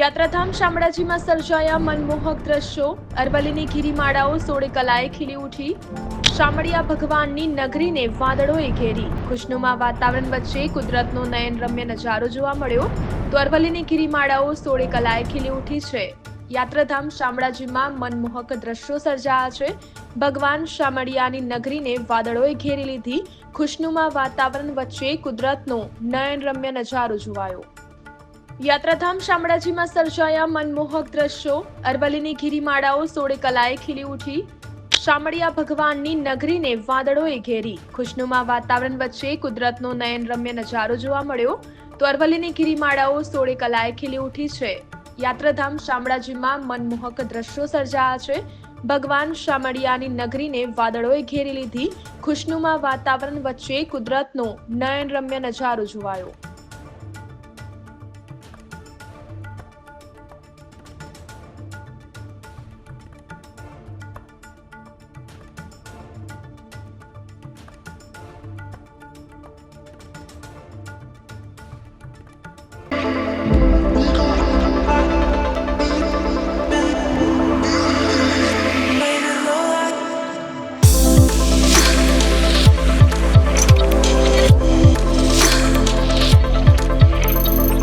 યાત્રાધામ શામળાજીમાં સર્જાયા મનમોહક દ્રશ્યો. અરવલ્લીની ગિરિમાળાઓ સોળે કલાએ ખીલી ઉઠી. શામળિયા ભગવાનની નગરીને વાદળોએ ઘેરી. ખુશનુમા વાતાવરણ વચ્ચે કુદરતનો નયનરમ્ય નજારો જોવા મળ્યો. તો અરવલ્લીની ગિરિમાળાઓ સોળે કલાએ ખીલી ઉઠી છે. યાત્રાધામ શામળાજીમાં મનમોહક દ્રશ્યો સર્જાયા છે. ભગવાન શામળિયાની નગરીને વાદળોએ ઘેરી લીધી. ખુશનુમા વાતાવરણ વચ્ચે કુદરતનો નયનરમ્ય નજારો જોવાયો. યાત્રાધામ શામળાજીમાં સર્જાયા મનમોહક દ્રશ્યો. અરવલ્લીની ગિરિમાળાઓ સોળે કલાએ ખીલી ઉઠી. શામળિયા ભગવાનની નગરીને વાદળોએ ઘેરી. ખુશનુમા વાતાવરણ વચ્ચે કુદરતનો નયનરમ્ય નજારો જોવા મળ્યો. તો અરવલ્લીની ગિરિમાળાઓ સોળે કલાએ ખીલી ઉઠી છે. યાત્રાધામ શામળાજીમાં મનમોહક દ્રશ્યો સર્જાયા છે. ભગવાન શામળિયાની નગરીને વાદળોએ ઘેરી લીધી. ખુશનુમા વાતાવરણ વચ્ચે કુદરતનો નયનરમ્ય નજારો જોવાયો.